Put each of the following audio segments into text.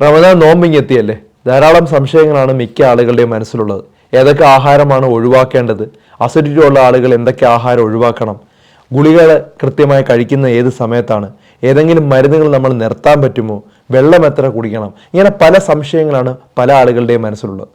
റമദാൻ നോമ്പിങ്ങെത്തിയല്ലേ? ധാരാളം സംശയങ്ങളാണ് മിക്ക ആളുകളുടെയും മനസ്സിലുള്ളത്. ഏതൊക്കെ ആഹാരമാണ് ഒഴിവാക്കേണ്ടത്? അസിഡിറ്റി ഉള്ള ആളുകൾ എന്തൊക്കെ ആഹാരം ഒഴിവാക്കണം? ഗുളികൾ കൃത്യമായി കഴിക്കുന്ന ഏത് സമയത്താണ്? ഏതെങ്കിലും മരുന്നുകൾ നമ്മൾ നിർത്താൻ പറ്റുമോ? വെള്ളം എത്ര കുടിക്കണം? ഇങ്ങനെ പല സംശയങ്ങളാണ് പല ആളുകളുടെയും മനസ്സിലുള്ളത്.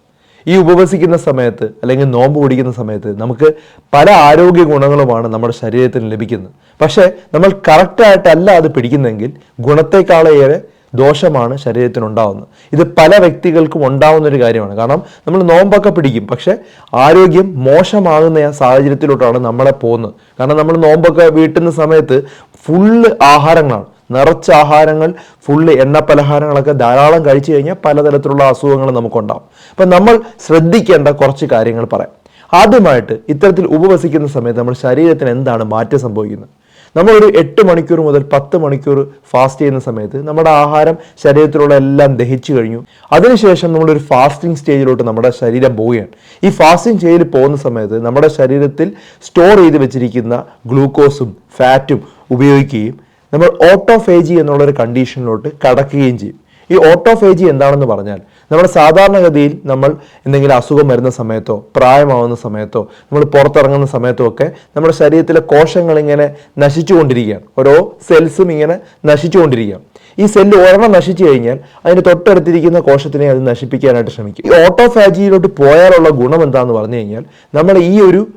ഈ ഉപവസിക്കുന്ന സമയത്ത് അല്ലെങ്കിൽ നോമ്പ് കുടിക്കുന്ന സമയത്ത് നമുക്ക് പല ആരോഗ്യ ഗുണങ്ങളുമാണ് നമ്മുടെ ശരീരത്തിന് ലഭിക്കുന്നത്. പക്ഷേ നമ്മൾ കറക്റ്റായിട്ടല്ല അത് പിടിക്കുന്നെങ്കിൽ ഗുണത്തെക്കാളേറെ ദോഷമാണ് ശരീരത്തിനുണ്ടാവുന്നത്. ഇത് പല വ്യക്തികൾക്കും ഉണ്ടാവുന്ന ഒരു കാര്യമാണ്. കാരണം നമ്മൾ നോമ്പൊക്കെ പിടിക്കും. പക്ഷെ ആരോഗ്യം മോശമാകുന്ന ആ സാഹചര്യത്തിലോട്ടാണ് നമ്മളെ പോകുന്നത്. കാരണം നമ്മൾ നോമ്പൊക്കെ വീട്ടുന്ന സമയത്ത് ഫുള്ള് ആഹാരങ്ങളാണ്. നിറച്ച ആഹാരങ്ങൾ ഫുള്ള് എണ്ണ പലഹാരങ്ങളൊക്കെ ധാരാളം കഴിച്ചു കഴിഞ്ഞാൽ പലതരത്തിലുള്ള അസുഖങ്ങൾ നമുക്കുണ്ടാവും. അപ്പം നമ്മൾ ശ്രദ്ധിക്കേണ്ട കുറച്ച് കാര്യങ്ങൾ പറയാം. ആദ്യമായിട്ട് ഇത്തരത്തിൽ ഉപവസിക്കുന്ന സമയത്ത് നമ്മൾ ശരീരത്തിന് എന്താണ് മാറ്റം സംഭവിക്കുന്നത്? നമ്മളൊരു എട്ട് മണിക്കൂർ മുതൽ പത്ത് മണിക്കൂർ ഫാസ്റ്റ് ചെയ്യുന്ന സമയത്ത് നമ്മുടെ ആഹാരം ശരീരത്തിലുള്ള എല്ലാം ദഹിച്ചു കഴിഞ്ഞു. അതിനുശേഷം നമ്മളൊരു ഫാസ്റ്റിംഗ് സ്റ്റേജിലോട്ട് നമ്മുടെ ശരീരം പോവുകയാണ്. ഈ ഫാസ്റ്റിംഗ് സ്റ്റേജിൽ പോകുന്ന സമയത്ത് നമ്മുടെ ശരീരത്തിൽ സ്റ്റോർ ചെയ്ത് വെച്ചിരിക്കുന്ന ഗ്ലൂക്കോസും ഫാറ്റും ഉപയോഗിക്കുകയും നമ്മൾ ഓട്ടോഫേജി എന്നുള്ളൊരു കണ്ടീഷനിലോട്ട് കടക്കുകയും ചെയ്യും. ഈ ഓട്ടോഫേജി എന്താണെന്ന് പറഞ്ഞാൽ നമ്മുടെ സാധാരണഗതിയിൽ നമ്മൾ എന്തെങ്കിലും അസുഖം വരുന്ന സമയത്തോ പ്രായമാവുന്ന സമയത്തോ നമ്മൾ പുറത്തിറങ്ങുന്ന സമയത്തോ ഒക്കെ നമ്മുടെ ശരീരത്തിലെ കോശങ്ങൾ ഇങ്ങനെ നശിച്ചുകൊണ്ടിരിക്കുകയാണ്. ഓരോ സെൽസും ഇങ്ങനെ നശിച്ചുകൊണ്ടിരിക്കുകയാണ്. ഈ സെല്ല് ഒരെണ്ണം നശിച്ചു കഴിഞ്ഞാൽ അതിന് തൊട്ടടുത്തിരിക്കുന്ന കോശത്തിനെ അത് നശിപ്പിക്കാനായിട്ട് ശ്രമിക്കും. ഈ ഓട്ടോഫാജിയിലോട്ട് പോയാലുള്ള ഗുണം എന്താണെന്ന് പറഞ്ഞു കഴിഞ്ഞാൽ നമ്മൾ ഈ ഒരു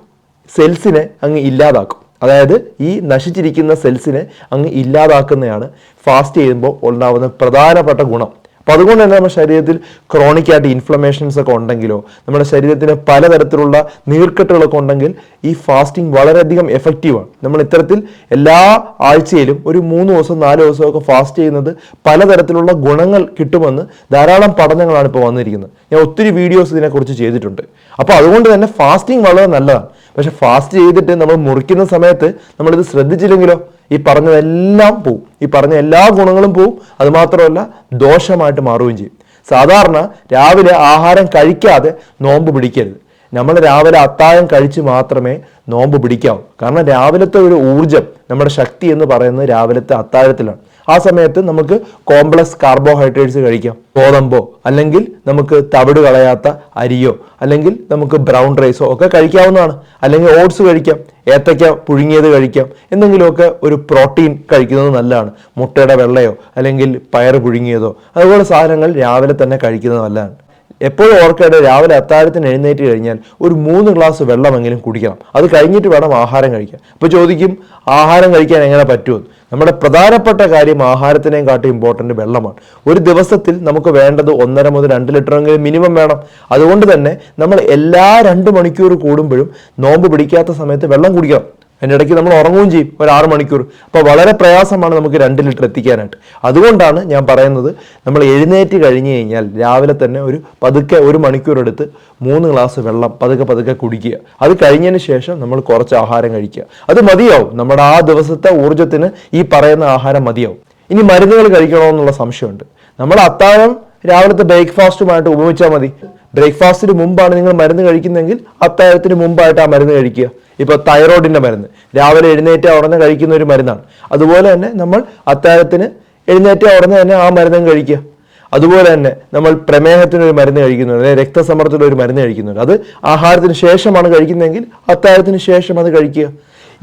സെൽസിനെ അങ്ങ് ഇല്ലാതാക്കും. അതായത് ഈ നശിച്ചിരിക്കുന്ന സെൽസിനെ അങ്ങ് ഇല്ലാതാക്കുന്നതാണ് ഫാസ്റ്റ് ചെയ്യുമ്പോൾ ഉണ്ടാകുന്ന പ്രധാനപ്പെട്ട ഗുണം. അപ്പോൾ അതുകൊണ്ട് തന്നെ നമ്മുടെ ശരീരത്തിൽ ക്രോണിക് ആയിട്ട് ഇൻഫ്ലമേഷൻസ് ഒക്കെ ഉണ്ടെങ്കിലോ നമ്മുടെ ശരീരത്തിന് പലതരത്തിലുള്ള നീർക്കെട്ടുകളൊക്കെ ഉണ്ടെങ്കിൽ ഈ ഫാസ്റ്റിംഗ് വളരെയധികം എഫക്റ്റീവാണ് നമ്മൾ ഇത്തരത്തിൽ എല്ലാ ആഴ്ചയിലും ഒരു മൂന്ന് ദിവസം നാല് ദിവസമൊക്കെ ഫാസ്റ്റ് ചെയ്യുന്നത് പലതരത്തിലുള്ള ഗുണങ്ങൾ കിട്ടുമെന്ന് ധാരാളം പഠനങ്ങളാണ് ഇപ്പോൾ വന്നിരിക്കുന്നത്. ഞാൻ ഒത്തിരി വീഡിയോസ് ഇതിനെക്കുറിച്ച് ചെയ്തിട്ടുണ്ട്. അപ്പോൾ അതുകൊണ്ട് തന്നെ ഫാസ്റ്റിംഗ് വളരെ നല്ലതാണ്. പക്ഷേ ഫാസ്റ്റ് ചെയ്തിട്ട് നമ്മൾ മുറിക്കുന്ന സമയത്ത് നമ്മളിത് ശ്രദ്ധിച്ചില്ലെങ്കിലോ ഈ പറഞ്ഞതെല്ലാം പോവും. ഈ പറഞ്ഞ എല്ലാ ഗുണങ്ങളും പോവും. അതുമാത്രമല്ല ദോഷമായിട്ട് മാറുകയും ചെയ്യും. സാധാരണ രാവിലെ ആഹാരം കഴിക്കാതെ നോമ്പ് പിടിക്കരുത്. നമ്മൾ രാവിലെ അത്താഴം കഴിച്ച് മാത്രമേ നോമ്പ് പിടിക്കാവൂ. കാരണം രാവിലത്തെ ഒരു ഊർജം നമ്മുടെ ശക്തി എന്ന് പറയുന്നത് രാവിലത്തെ അത്താഴത്തിലാണ്. ആ സമയത്ത് നമുക്ക് കോംപ്ലക്സ് കാർബോഹൈഡ്രേറ്റ്സ് കഴിക്കാം. ഗോതമ്പോ അല്ലെങ്കിൽ നമുക്ക് തവിട് കളയാത്ത അരിയോ അല്ലെങ്കിൽ നമുക്ക് ബ്രൗൺ റൈസോ ഒക്കെ കഴിക്കാവുന്നതാണ്. അല്ലെങ്കിൽ ഓട്സ് കഴിക്കാം ഏത്തയ്ക്ക പുഴുങ്ങിയത് കഴിക്കാം എന്തെങ്കിലുമൊക്കെ ഒരു പ്രോട്ടീൻ കഴിക്കുന്നത് നല്ലതാണ്. മുട്ടയുടെ വെള്ളയോ അല്ലെങ്കിൽ പയർ പുഴുങ്ങിയതോ അതുപോലെ സാധനങ്ങൾ രാവിലെ തന്നെ കഴിക്കുന്നത് നല്ലതാണ്. എപ്പോഴും ഓർക്കേണ്ട രാവിലെ അത്താഴത്തിന് എഴുന്നേറ്റ് കഴിഞ്ഞാൽ ഒരു മൂന്ന് ഗ്ലാസ് വെള്ളമെങ്കിലും കുടിക്കണം. അത് കഴിഞ്ഞിട്ട് വേണം ആഹാരം കഴിക്കാൻ. അപ്പോൾ ചോദിക്കും ആഹാരം കഴിക്കാൻ എങ്ങനെ പറ്റുമെന്ന്? നമ്മുടെ പ്രധാനപ്പെട്ട കാര്യം ആഹാരത്തിനെയും കാട്ടി ഇമ്പോർട്ടന്റ് വെള്ളമാണ്. ഒരു ദിവസത്തിൽ നമുക്ക് വേണ്ടത് ഒന്നര മുതൽ രണ്ട് ലിറ്ററെങ്കിലും മിനിമം വേണം. അതുകൊണ്ട് തന്നെ നമ്മൾ എല്ലാ രണ്ട് മണിക്കൂർ കൂടുമ്പോഴും നോമ്പ് പിടിക്കാത്ത സമയത്ത് വെള്ളം കുടിക്കണം. അതിന്റെ ഇടയ്ക്ക് നമ്മൾ ഉറങ്ങുകയും ചെയ്യും ഒരു ആറ് മണിക്കൂർ. അപ്പോൾ വളരെ പ്രയാസമാണ് നമുക്ക് രണ്ട് ലിറ്റർ എത്തിക്കാനായിട്ട്. അതുകൊണ്ടാണ് ഞാൻ പറയുന്നത് നമ്മൾ എഴുന്നേറ്റ് കഴിഞ്ഞ് കഴിഞ്ഞാൽ രാവിലെ തന്നെ ഒരു പതുക്കെ ഒരു മണിക്കൂർ എടുത്ത് മൂന്ന് ഗ്ലാസ് വെള്ളം പതുക്കെ പതുക്കെ കുടിക്കുക. അത് കഴിഞ്ഞതിന് ശേഷം നമ്മൾ കുറച്ച് ആഹാരം കഴിക്കുക. അത് മതിയാവും. നമ്മുടെ ആ ദിവസത്തെ ഊർജത്തിന് ഈ പറയുന്ന ആഹാരം മതിയാവും. ഇനി മരുന്നുകൾ കഴിക്കണമെന്നുള്ള സംശയമുണ്ട്. നമ്മൾ അത്താഴം രാവിലത്തെ ബ്രേക്ക്ഫാസ്റ്റുമായിട്ട് ഉപയോഗിച്ചാൽ മതി. ബ്രേക്ക്ഫാസ്റ്റിന് മുമ്പാണ് നിങ്ങൾ മരുന്ന് കഴിക്കുന്നതെങ്കിൽ അത്താഴത്തിന് മുമ്പായിട്ട് ആ മരുന്ന് കഴിക്കുക. ഇപ്പോൾ തൈറോയിഡിന്റെ മരുന്ന്. രാവിലെ എഴുന്നേറ്റ ഉടനെ കഴിക്കുന്ന ഒരു മരുന്നാണ്. അതുപോലെ തന്നെ നമ്മൾ അത്താഴത്തിന് എഴുന്നേറ്റ ഉടനെ തന്നെ ആ മരുന്നും കഴിക്കുക. അതുപോലെ തന്നെ നമ്മൾ പ്രമേഹത്തിനൊരു മരുന്ന് കഴിക്കുന്നുണ്ട് അല്ലെങ്കിൽ രക്തസമ്മർദ്ദത്തിനൊരു മരുന്ന് കഴിക്കുന്നുണ്ട് അത് ആഹാരത്തിന് ശേഷമാണ് കഴിക്കുന്നതെങ്കിൽ അത്താഴത്തിന് ശേഷം അത് കഴിക്കുക.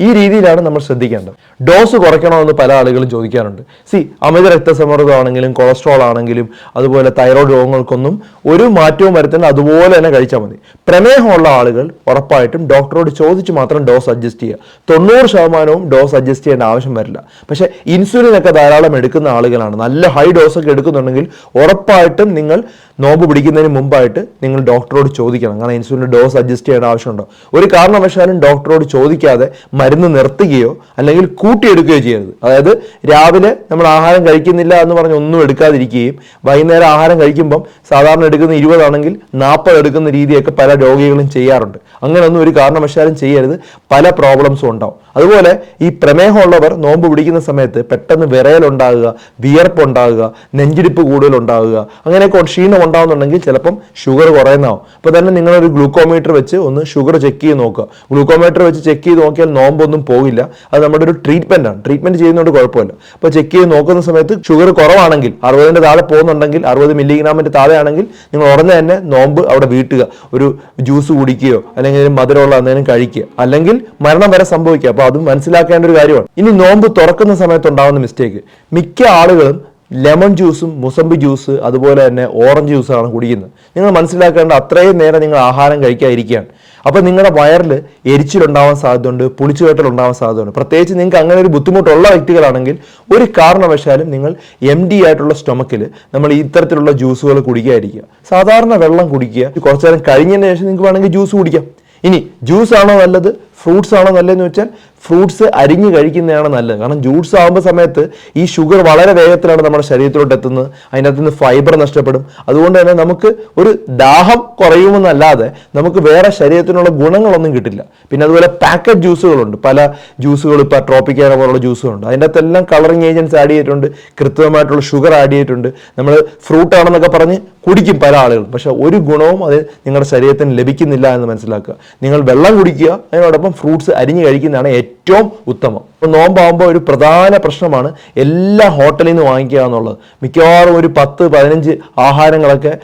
ഈ രീതിയിലാണ് നമ്മൾ ശ്രദ്ധിക്കേണ്ടത്. ഡോസ് കുറയ്ക്കണമെന്ന് പല ആളുകളും ചോദിക്കാറുണ്ട്. സി അമിത രക്തസമ്മർദ്ദമാണെങ്കിലും കൊളസ്ട്രോൾ ആണെങ്കിലും അതുപോലെ തൈറോയ്ഡ് രോഗങ്ങൾക്കൊന്നും ഒരു മാറ്റവും വരുത്തേണ്ട അതുപോലെ തന്നെ കഴിച്ചാൽ മതി. പ്രമേഹമുള്ള ആളുകൾ ഉറപ്പായിട്ടും ഡോക്ടറോട് ചോദിച്ച് മാത്രം ഡോസ് അഡ്ജസ്റ്റ് ചെയ്യുക. തൊണ്ണൂറ് ശതമാനവും ഡോസ് അഡ്ജസ്റ്റ് ചെയ്യേണ്ട ആവശ്യം വരില്ല. പക്ഷേ ഇൻസുലിൻ ഒക്കെ ധാരാളം എടുക്കുന്ന ആളുകളാണ്. നല്ല ഹൈ ഡോസ് ഒക്കെ എടുക്കുന്നുണ്ടെങ്കിൽ ഉറപ്പായിട്ടും നിങ്ങൾ നോമ്പ് പിടിക്കുന്നതിന് മുമ്പായിട്ട് നിങ്ങൾ ഡോക്ടറോട് ചോദിക്കണം. കാരണം ഇൻസുലിന്റെ ഡോസ് അഡ്ജസ്റ്റ് ചെയ്യേണ്ട ആവശ്യമുണ്ടോ? ഒരു കാരണവശാലും ഡോക്ടറോട് ചോദിക്കാതെ മരുന്ന് നിർത്തുകയോ അല്ലെങ്കിൽ കൂട്ടിയെടുക്കുകയോ ചെയ്യരുത്. അതായത് രാവിലെ നമ്മൾ ആഹാരം കഴിക്കുന്നില്ല എന്ന് പറഞ്ഞ് ഒന്നും എടുക്കാതിരിക്കുകയും വൈകുന്നേരം ആഹാരം കഴിക്കുമ്പം സാധാരണ എടുക്കുന്ന ഇരുപതാണെങ്കിൽ നാൽപ്പത് എടുക്കുന്ന രീതിയൊക്കെ പല രോഗികളും ചെയ്യാറുണ്ട്. അങ്ങനെയൊന്നും ഒരു കാരണവശാലും ചെയ്യരുത്. പല പ്രോബ്ലംസും ഉണ്ടാവും. അതുപോലെ ഈ പ്രമേഹമുള്ളവർ നോമ്പ് പിടിക്കുന്ന സമയത്ത് പെട്ടെന്ന് വിറയലുണ്ടാകുക വിയർപ്പുണ്ടാകുക നെഞ്ചിടിപ്പ് കൂടുതലുണ്ടാകുക അങ്ങനെയൊക്കെ ക്ഷീണം ഉണ്ടാകുന്നുണ്ടെങ്കിൽ ചിലപ്പം ഷുഗർ കുറയുന്നതാവും. അപ്പോൾ തന്നെ നിങ്ങളൊരു ഗ്ലൂക്കോമീറ്റർ വെച്ച് ഒന്ന് ഷുഗർ ചെക്ക് ചെയ്ത് നോക്കുക. ഗ്ലൂക്കോമീറ്റർ വെച്ച് ചെക്ക് ചെയ്ത് നോക്കിയാൽ നോമ്പൊന്നും പോകില്ല. അത് നമ്മുടെ ഒരു ട്രീറ്റ്മെന്റാണ് ട്രീറ്റ്മെന്റ് ചെയ്യുന്നതുകൊണ്ട് കുഴപ്പമില്ല. അപ്പോൾ ചെക്ക് ചെയ്ത് നോക്കുന്ന സമയത്ത് ഷുഗർ കുറവാണെങ്കിൽ അറുപതിന്റെ താഴെ പോകുന്നുണ്ടെങ്കിൽ അറുപത് മില്ലിഗ്രാമിന്റെ താഴെയാണെങ്കിൽ നിങ്ങൾ ഉടനെ തന്നെ നോമ്പ് അവിടെ വീട്ടുക. ഒരു ജ്യൂസ് കുടിക്കുകയോ അല്ലെങ്കിൽ മധുരമുള്ള എന്തെങ്കിലും കഴിക്കുക. അല്ലെങ്കിൽ മരണം വരെ സംഭവിക്കുക. അപ്പോൾ അതും മനസ്സിലാക്കേണ്ട ഒരു കാര്യമാണ്. ഇനി നോമ്പ് തുറക്കുന്ന സമയത്ത് ഉണ്ടാകുന്ന മിസ്റ്റേക്ക് മിക്ക ആളുകളും ലെമൺ ജ്യൂസും മുസമ്പി ജ്യൂസ് അതുപോലെ തന്നെ ഓറഞ്ച് ജ്യൂസാണ് കുടിക്കുന്നത്. നിങ്ങൾ മനസ്സിലാക്കേണ്ട അത്രയും നേരം നിങ്ങൾ ആഹാരം കഴിക്കാതിരിക്കുകയാണ്. അപ്പോൾ നിങ്ങളുടെ വയറിൽ എരിച്ചിലുണ്ടാവാൻ സാധ്യതയുണ്ട് പുളിച്ചുകെട്ടലുണ്ടാവാൻ സാധ്യതയുണ്ട്. പ്രത്യേകിച്ച് നിങ്ങൾക്ക് അങ്ങനെ ഒരു ബുദ്ധിമുട്ടുള്ള വ്യക്തികളാണെങ്കിൽ ഒരു കാരണവശാലും നിങ്ങൾ എം ഡി ആയിട്ടുള്ള സ്റ്റൊമക്കിൽ നമ്മൾ ഇത്തരത്തിലുള്ള ജ്യൂസുകൾ കുടിക്കാതിരിക്കുക. സാധാരണ വെള്ളം കുടിക്കുക. കുറച്ചു നേരം കഴിഞ്ഞതിന് ശേഷം നിങ്ങൾക്ക് വേണമെങ്കിൽ ജ്യൂസ് കുടിക്കാം. ഇനി ജ്യൂസ് ആണോ നല്ലത്? ഫ്രൂട്ട്സ് ആണോ നല്ലതെന്ന് വെച്ചാൽ ഫ്രൂട്ട്സ് അരിഞ്ഞ് കഴിക്കുന്നതാണ് നല്ലത്. കാരണം ജ്യൂസ് ആകുമ്പോൾ സമയത്ത് ഈ ഷുഗർ വളരെ വേഗത്തിലാണ് നമ്മുടെ ശരീരത്തിലോട്ട് എത്തുന്നത്. അതിനകത്ത് നിന്ന് ഫൈബർ നഷ്ടപ്പെടും. അതുകൊണ്ട് തന്നെ നമുക്ക് ഒരു ദാഹം കുറയുമെന്നല്ലാതെ നമുക്ക് വേറെ ശരീരത്തിനുള്ള ഗുണങ്ങളൊന്നും കിട്ടില്ല. പിന്നെ അതുപോലെ പാക്കറ്റ് ജ്യൂസുകളുണ്ട്. പല ജ്യൂസുകൾ ഇപ്പോൾ ട്രോപ്പിക്കാന പോലുള്ള ജ്യൂസുകളുണ്ട്. അതിന്റെ അകത്തെല്ലാം കളറിങ് ഏജൻസ് ആഡ് ചെയ്തിട്ടുണ്ട്. കൃത്രിമമായിട്ടുള്ള ഷുഗർ ആഡ് ചെയ്തിട്ടുണ്ട്. നമ്മൾ ഫ്രൂട്ട് ആണെന്നൊക്കെ പറഞ്ഞ് കുടിക്കും പല ആളുകളും. പക്ഷേ ഒരു ഗുണവും അത് നിങ്ങളുടെ ശരീരത്തിന് ലഭിക്കുന്നില്ല എന്ന് മനസ്സിലാക്കുക. നിങ്ങൾ വെള്ളം കുടിക്കുക. അതിനോടൊപ്പം ഫ്രൂട്ട്സ് അരിഞ്ഞ് കഴിക്കുന്നതാണ് ഏറ്റവും ഉത്തമം. ഇപ്പോൾ നോമ്പാകുമ്പോൾ ഒരു പ്രധാന പ്രശ്നമാണ് എല്ലാ ഹോട്ടലിൽ നിന്ന് വാങ്ങിക്കുക എന്നുള്ളത്. മിക്കവാറും ഒരു പത്ത് പതിനഞ്ച് ആഹാരങ്ങളൊക്കെ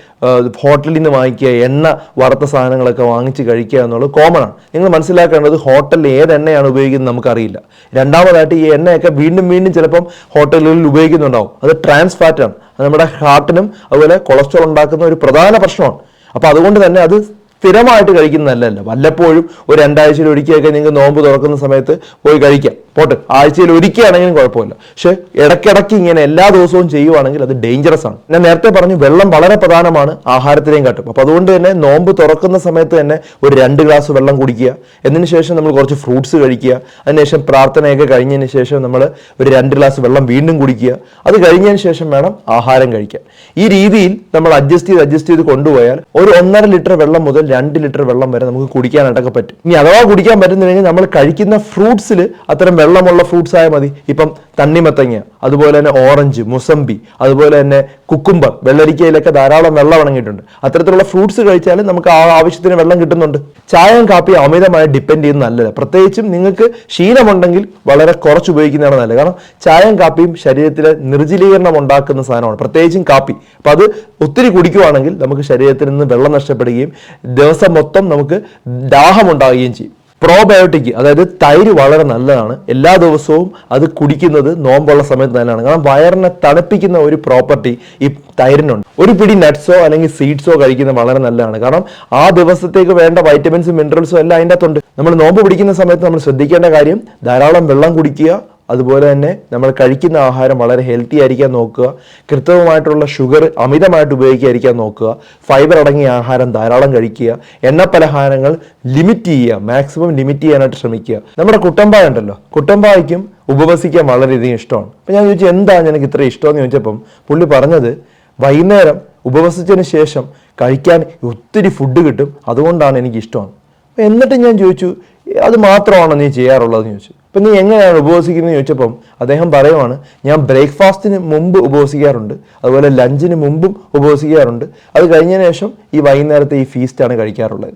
ഹോട്ടലിൽ നിന്ന് വാങ്ങിക്കുക എണ്ണ വറുത്ത സാധനങ്ങളൊക്കെ വാങ്ങിച്ച് കഴിക്കുക എന്നുള്ളത് കോമൺ ആണ്. നിങ്ങൾ മനസ്സിലാക്കേണ്ടത് ഹോട്ടലിൽ ഏത് എണ്ണയാണ് ഉപയോഗിക്കുന്നത് നമുക്കറിയില്ല. രണ്ടാമതായിട്ട് ഈ എണ്ണയൊക്കെ വീണ്ടും വീണ്ടും ചിലപ്പം ഹോട്ടലുകളിൽ ഉപയോഗിക്കുന്നുണ്ടാവും. അത് ട്രാൻസ് ഫാറ്റ് ആണ്. അത് നമ്മുടെ ഹാർട്ടിനും അതുപോലെ കൊളസ്ട്രോൾ ഉണ്ടാക്കുന്ന ഒരു പ്രധാന പ്രശ്നമാണ്. അപ്പോൾ അതുകൊണ്ട് തന്നെ അത് സ്ഥിരമായിട്ട് കഴിക്കുന്നതല്ലല്ല. വല്ലപ്പോഴും ഒരു രണ്ടാഴ്ചയിൽ ഒരിക്കലൊക്കെ നിങ്ങൾക്ക് നോമ്പ് തുറക്കുന്ന സമയത്ത് പോയി കഴിക്കാം. പോട്ടെ ആഴ്ചയിൽ ഒരിക്കലാണെങ്കിലും കുഴപ്പമില്ല. പക്ഷെ ഇടയ്ക്കിടയ്ക്ക് ഇങ്ങനെ എല്ലാ ദിവസവും ചെയ്യുവാണെങ്കിൽ അത് ഡേഞ്ചറസ് ആണ്. ഞാൻ നേരത്തെ പറഞ്ഞു വെള്ളം വളരെ പ്രധാനമാണ് ആഹാരത്തിനെയും കാട്ടും. അപ്പോൾ അതുകൊണ്ട് തന്നെ നോമ്പ് തുറക്കുന്ന സമയത്ത് തന്നെ ഒരു രണ്ട് ഗ്ലാസ് വെള്ളം കുടിക്കുക. എന്നതിന് ശേഷം നമ്മൾ കുറച്ച് ഫ്രൂട്ട്സ് കഴിക്കുക. അതിനുശേഷം പ്രാർത്ഥനയൊക്കെ കഴിഞ്ഞതിന് ശേഷം നമ്മൾ ഒരു രണ്ട് ഗ്ലാസ് വെള്ളം വീണ്ടും കുടിക്കുക. അത് കഴിഞ്ഞതിന് ശേഷം വേണം ആഹാരം കഴിക്കാൻ. ഈ രീതിയിൽ നമ്മൾ അഡ്ജസ്റ്റ് ചെയ്ത് അഡ്ജസ്റ്റ് ചെയ്ത് കൊണ്ടുപോയാൽ ഒരു ഒന്നര ലിറ്റർ വെള്ളം മുതൽ രണ്ട് ലിറ്റർ വെള്ളം വരെ നമുക്ക് കുടിക്കാനായിട്ടൊക്കെ പറ്റും. ഇനി അഥവാ കുടിക്കാൻ പറ്റുന്നില്ലെങ്കിൽ നമ്മൾ കഴിക്കുന്ന ഫ്രൂട്ട്സിൽ അത്തരം വെള്ളമുള്ള ഫ്രൂട്ട്സ് ആയാൽ മതി. ഇപ്പം തണ്ണിമത്തങ്ങ അതുപോലെ തന്നെ ഓറഞ്ച് മുസമ്പി അതുപോലെ തന്നെ കുക്കുംബർ വെള്ളരിക്കയിലൊക്കെ ധാരാളം വെള്ളം അടങ്ങിയിട്ടുണ്ട്. അത്തരത്തിലുള്ള ഫ്രൂട്ട്സ് കഴിച്ചാൽ നമുക്ക് ആ ആവശ്യത്തിന് വെള്ളം കിട്ടുന്നുണ്ട്. ചായയും കാപ്പിയും അമിതമായി ഡിപ്പെൻഡ് ചെയ്യുന്ന നല്ലത് പ്രത്യേകിച്ചും നിങ്ങൾക്ക് ക്ഷീണമുണ്ടെങ്കിൽ വളരെ കുറച്ച് ഉപയോഗിക്കുന്നതാണ് നല്ലത്. കാരണം ചായയും കാപ്പിയും ശരീരത്തിലെ നിർജലീകരണം ഉണ്ടാക്കുന്ന സാധനമാണ്. പ്രത്യേകിച്ചും കാപ്പി. അപ്പം അത് ഒത്തിരി കുടിക്കുവാണെങ്കിൽ നമുക്ക് ശരീരത്തിൽ നിന്ന് വെള്ളം നഷ്ടപ്പെടുകയും ദിവസം മൊത്തം നമുക്ക് ദാഹമുണ്ടാകുകയും ചെയ്യും. പ്രോബയോട്ടിക് അതായത് തൈര് വളരെ നല്ലതാണ്. എല്ലാ ദിവസവും അത് കുടിക്കുന്നത് നോമ്പുള്ള സമയത്ത് നല്ലതാണ്. കാരണം വയറിനെ തണുപ്പിക്കുന്ന ഒരു പ്രോപ്പർട്ടി ഈ തൈരിനുണ്ട്. ഒരു പിടി നട്ട്സോ അല്ലെങ്കിൽ സീഡ്സോ കഴിക്കുന്നത് വളരെ നല്ലതാണ്. കാരണം ആ ദിവസത്തേക്ക് വേണ്ട വൈറ്റമിൻസും മിനറൽസും എല്ലാം അതിന്റെ അകത്തുണ്ട്. നമ്മൾ നോമ്പ് പിടിക്കുന്ന സമയത്ത് നമ്മൾ ശ്രദ്ധിക്കേണ്ട കാര്യം ധാരാളം വെള്ളം കുടിക്കുക അതുപോലെ തന്നെ നമ്മൾ കഴിക്കുന്ന ആഹാരം വളരെ ഹെൽത്തി ആയിരിക്കാൻ നോക്കുക. കൃത്രിമമായിട്ടുള്ള ഷുഗർ അമിതമായിട്ട് ഉപയോഗിക്കാതിരിക്കാൻ നോക്കുക. ഫൈബർ അടങ്ങിയ ആഹാരം ധാരാളം കഴിക്കുക. എണ്ണ പലഹാരങ്ങൾ ലിമിറ്റ് ചെയ്യുക. മാക്സിമം ലിമിറ്റ് ചെയ്യാനായിട്ട് ശ്രമിക്കുക. നമ്മുടെ കുട്ടമ്പായ ഉണ്ടല്ലോ. കുട്ടമ്പായ്ക്കും ഉപവസിക്കാൻ വളരെയധികം ഇഷ്ടമാണ്. അപ്പം ഞാൻ ചോദിച്ചു എന്താണ് എനിക്ക് ഇത്ര ഇഷ്ടമെന്ന് ചോദിച്ചപ്പം പുള്ളി പറഞ്ഞത് വൈകുന്നേരം ഉപവസിച്ചതിന് ശേഷം കഴിക്കാൻ ഒത്തിരി ഫുഡ് കിട്ടും. അതുകൊണ്ടാണ് എനിക്ക് ഇഷ്ടമാണ് എന്നിട്ട് ഞാൻ ചോദിച്ചു അത് മാത്രമാണോ നീ ചെയ്യാറുള്ളതെന്ന് ചോദിച്ചു. അപ്പം നീ എങ്ങനെയാണ് ഉപവസിക്കുന്നത് ചോദിച്ചപ്പം അദ്ദേഹം പറയുവാണ് ഞാൻ ബ്രേക്ക്ഫാസ്റ്റിന് മുമ്പ് ഉപവസിക്കാറുണ്ട് അതുപോലെ ലഞ്ചിന് മുമ്പും ഉപവസിക്കാറുണ്ട്. അത് കഴിഞ്ഞതിന് ശേഷം ഈ വൈകുന്നേരത്തെ ഈ ഫീസ്റ്റാണ് കഴിക്കാറുള്ളത്.